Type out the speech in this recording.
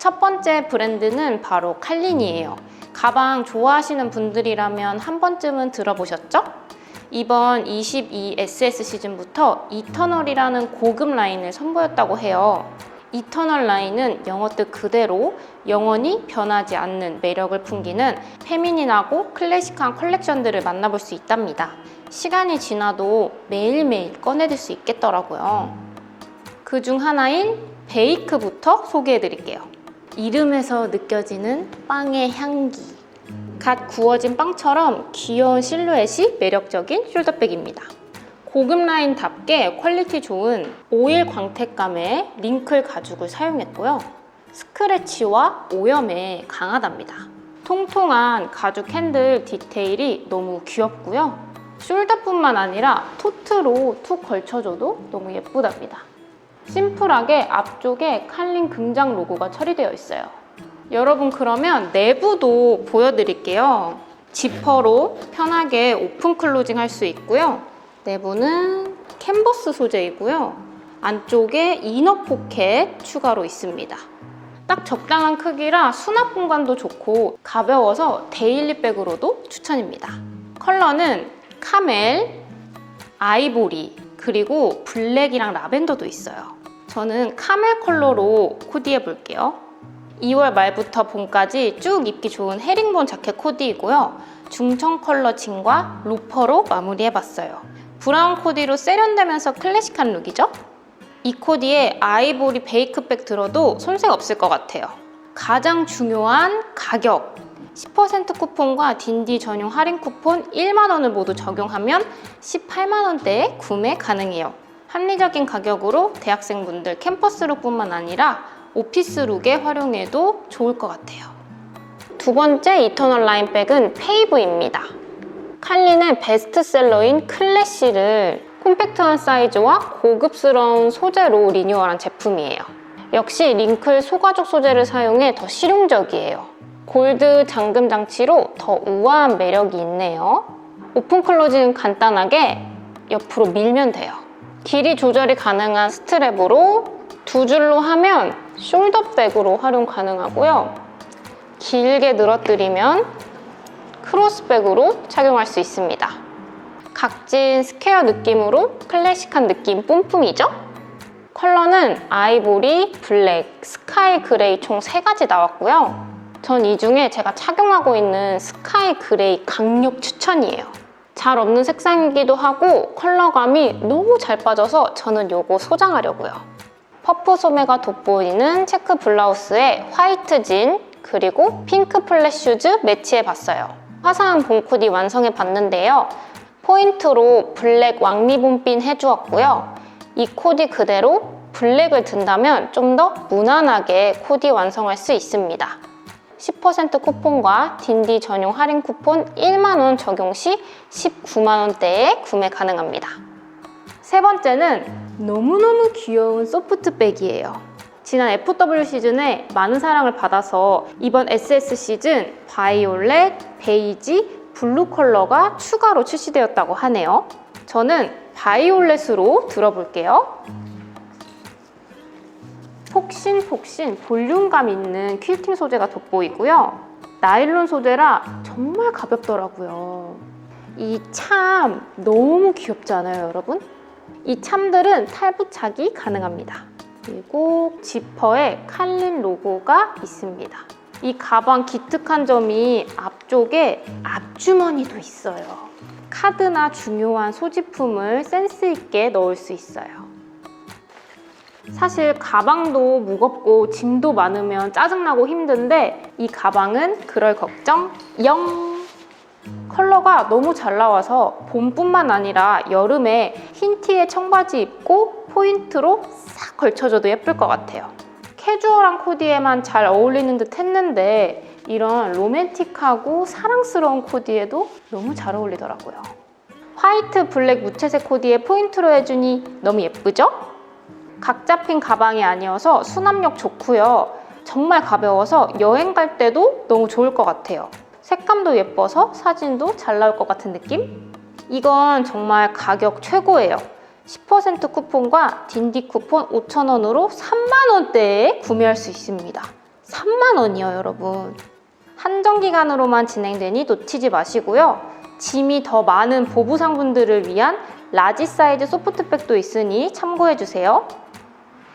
첫 번째 브랜드는 바로 칼린이에요. 가방 좋아하시는 분들이라면 한 번쯤은 들어보셨죠? 이번 22 SS 시즌부터 이터널이라는 고급 라인을 선보였다고 해요. 이터널 라인은 영어 뜻 그대로 영원히 변하지 않는 매력을 풍기는 페미닌하고 클래식한 컬렉션들을 만나볼 수 있답니다. 시간이 지나도 매일매일 꺼내들 수 있겠더라고요. 그 중 하나인 베이크부터 소개해 드릴게요. 이름에서 느껴지는 빵의 향기. 갓 구워진 빵처럼 귀여운 실루엣이 매력적인 숄더백입니다. 고급 라인답게 퀄리티 좋은 오일 광택감의 링클 가죽을 사용했고요. 스크래치와 오염에 강하답니다. 통통한 가죽 핸들 디테일이 너무 귀엽고요. 숄더뿐만 아니라 토트로 툭 걸쳐줘도 너무 예쁘답니다. 심플하게 앞쪽에 칼린 금장 로고가 처리되어 있어요. 여러분 그러면 내부도 보여드릴게요. 지퍼로 편하게 오픈 클로징 할 수 있고요. 내부는 캔버스 소재이고요. 안쪽에 이너 포켓 추가로 있습니다. 딱 적당한 크기라 수납 공간도 좋고 가벼워서 데일리백으로도 추천입니다. 컬러는 카멜, 아이보리, 그리고 블랙이랑 라벤더도 있어요. 저는 카멜 컬러로 코디해 볼게요. 2월 말부터 봄까지 쭉 입기 좋은 헤링본 자켓 코디이고요. 중청 컬러 진과 로퍼로 마무리해봤어요. 브라운 코디로 세련되면서 클래식한 룩이죠? 이 코디에 아이보리 베이크백 들어도 손색 없을 것 같아요. 가장 중요한 가격. 10% 쿠폰과 딘디 전용 할인 쿠폰 1만원을 모두 적용하면 18만원대에 구매 가능해요. 합리적인 가격으로 대학생분들 캠퍼스룩뿐만 아니라 오피스룩에 활용해도 좋을 것 같아요. 두 번째 이터널 라인백은 페이브입니다. 칼린의 베스트셀러인 클래시를 콤팩트한 사이즈와 고급스러운 소재로 리뉴얼한 제품이에요. 역시 링클 소가죽 소재를 사용해 더 실용적이에요. 골드 잠금 장치로 더 우아한 매력이 있네요. 오픈 클로징 간단하게 옆으로 밀면 돼요. 길이 조절이 가능한 스트랩으로 두 줄로 하면 숄더백으로 활용 가능하고요. 길게 늘어뜨리면 크로스백으로 착용할 수 있습니다. 각진 스퀘어 느낌으로 클래식한 느낌 뿜뿜이죠? 컬러는 아이보리, 블랙, 스카이 그레이 총 3가지 나왔고요. 전 이 중에 제가 착용하고 있는 스카이 그레이 강력 추천이에요. 잘 없는 색상이기도 하고 컬러감이 너무 잘 빠져서 저는 이거 소장하려고요. 퍼프 소매가 돋보이는 체크 블라우스에 화이트 진 그리고 핑크 플랫 슈즈 매치해봤어요. 화사한 봄 코디 완성해봤는데요. 포인트로 블랙 왕리본핀 해주었고요. 이 코디 그대로 블랙을 든다면 좀 더 무난하게 코디 완성할 수 있습니다. 10% 쿠폰과 딘디 전용 할인 쿠폰 1만원 적용 시 19만원대에 구매 가능합니다. 세 번째는 너무너무 귀여운 소프트백이에요. 지난 FW 시즌에 많은 사랑을 받아서 이번 SS 시즌 바이올렛, 베이지, 블루 컬러가 추가로 출시되었다고 하네요. 저는 바이올렛으로 들어볼게요. 폭신폭신 볼륨감 있는 퀼팅 소재가 돋보이고요. 나일론 소재라 정말 가볍더라고요. 이 참 너무 귀엽지 않아요, 여러분? 이 참들은 탈부착이 가능합니다. 그리고 지퍼에 칼린 로고가 있습니다. 이 가방 기특한 점이 앞쪽에 앞주머니도 있어요. 카드나 중요한 소지품을 센스 있게 넣을 수 있어요. 사실 가방도 무겁고 짐도 많으면 짜증나고 힘든데 이 가방은 그럴 걱정 0! 컬러가 너무 잘 나와서 봄뿐만 아니라 여름에 흰 티에 청바지 입고 포인트로 싹 걸쳐줘도 예쁠 것 같아요. 캐주얼한 코디에만 잘 어울리는 듯 했는데 이런 로맨틱하고 사랑스러운 코디에도 너무 잘 어울리더라고요. 화이트 블랙 무채색 코디에 포인트로 해주니 너무 예쁘죠? 각 잡힌 가방이 아니어서 수납력 좋고요. 정말 가벼워서 여행 갈 때도 너무 좋을 것 같아요. 색감도 예뻐서 사진도 잘 나올 것 같은 느낌? 이건 정말 가격 최고예요. 10% 쿠폰과 딘디 쿠폰 5,000원으로 3만원대에 구매할 수 있습니다. 3만 원이요, 여러분. 한정 기간으로만 진행되니 놓치지 마시고요. 짐이 더 많은 보부상분들을 위한 라지 사이즈 소프트백도 있으니 참고해 주세요.